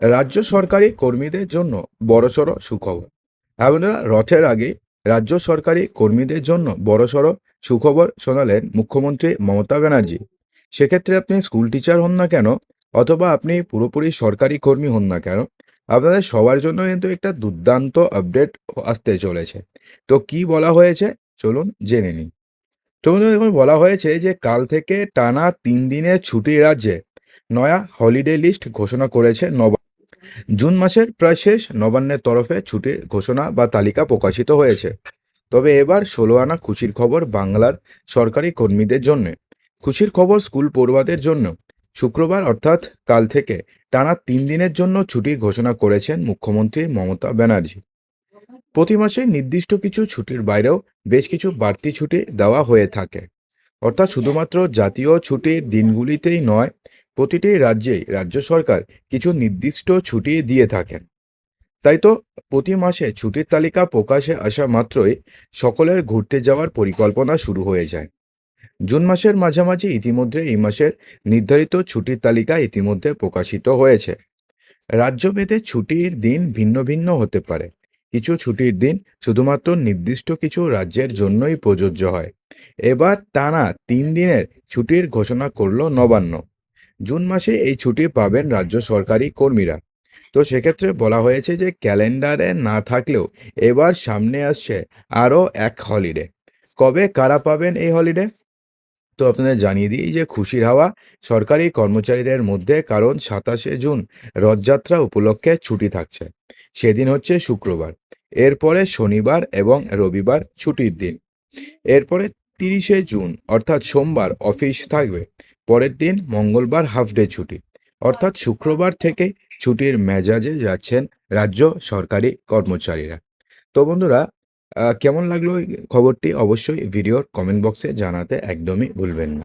রাজ্য সরকারি কর্মীদের জন্য বড়সড় সুখবর। আপনারা রথের আগে রাজ্য সরকারি কর্মীদের জন্য বড়সড় সুখবর শোনালেন মুখ্যমন্ত্রী মমতা ব্যানার্জি। সেক্ষেত্রে আপনি স্কুল টিচার হন না কেন? অথবা আপনি পুরোপুরি সরকারি কর্মী হন না কেন? আপনাদের সবার জন্য কিন্তু একটা দুর্দান্ত আপডেট আসতে চলেছে। তো কি বলা হয়েছে? চলুন জেনে নিন তো দেখুন বলা হয়েছে যে কাল থেকে টানা তিন দিনের ছুটি রাজ্যে নয়া হলিডে লিস্ট ঘোষণা করেছে নব জুন মাসের প্রায় শেষ নবান্নের তরফে ছুটির ঘোষণা বা তালিকা প্রকাশিত হয়েছে। তবে এবার ষোলো আনা খুশির খবর বাংলার সরকারি কর্মীদের জন্য। খুশির খবর স্কুল পড়ুয়াদের জন্য। শুক্রবার অর্থাৎ কাল থেকে টানা তিন দিনের জন্য ছুটি ঘোষণা করেছেন মুখ্যমন্ত্রী মমতা ব্যানার্জি। প্রতি মাসে নির্দিষ্ট কিছু ছুটির বাইরেও বেশ কিছু বাড়তি ছুটি দেওয়া হয়ে থাকে। অর্থাৎ শুধুমাত্র জাতীয় ছুটির দিনগুলিতেই নয় প্রতিটি রাজ্যেই রাজ্য সরকার কিছু নির্দিষ্ট ছুটি দিয়ে থাকেন। তাই তো প্রতি মাসে ছুটির তালিকা প্রকাশে আসা মাত্রই সকলের ঘুরতে যাওয়ার পরিকল্পনা শুরু হয়ে যায়। জুন মাসের মাঝামাঝি ইতিমধ্যে এই মাসের নির্ধারিত ছুটির তালিকা ইতিমধ্যে প্রকাশিত হয়েছে। রাজ্যভেদে ছুটির দিন ভিন্ন ভিন্ন হতে পারে। কিছু ছুটির দিন শুধুমাত্র নির্দিষ্ট কিছু রাজ্যের জন্যই প্রযোজ্য হয়। এবার টানা তিন দিনের ছুটির ঘোষণা করল নবান্ন। জুন মাসে এই ছুটি পাবেন রাজ্য সরকারি কর্মীরা। তো সেক্ষেত্রে বলা হয়েছে যে ক্যালেন্ডারে না থাকলেও এবার সামনে আসছে আরও এক হলিডে কবে কারা পাবেন এই হলিডে তো আপনাদের জানিয়ে দিই যে খুশির হাওয়া সরকারি কর্মচারীদের মধ্যে, কারণ সাতাশে জুন রথযাত্রা উপলক্ষে ছুটি থাকছে। সেদিন হচ্ছে শুক্রবার। এরপরে শনিবার এবং রবিবার ছুটির দিন। এরপরে তিরিশে জুন, অর্থাৎ সোমবার অফিস থাকবে। পরের দিন মঙ্গলবার হাফ ডে ছুটি। অর্থাৎ শুক্রবার থেকে ছুটির মেজাজে যাচ্ছেন রাজ্য সরকারি কর্মচারীরা। তো বন্ধুরা কেমন লাগল এই খবরটি? অবশ্যই ভিডিওর কমেন্ট বক্সে জানাতে একদমই ভুলবেন না।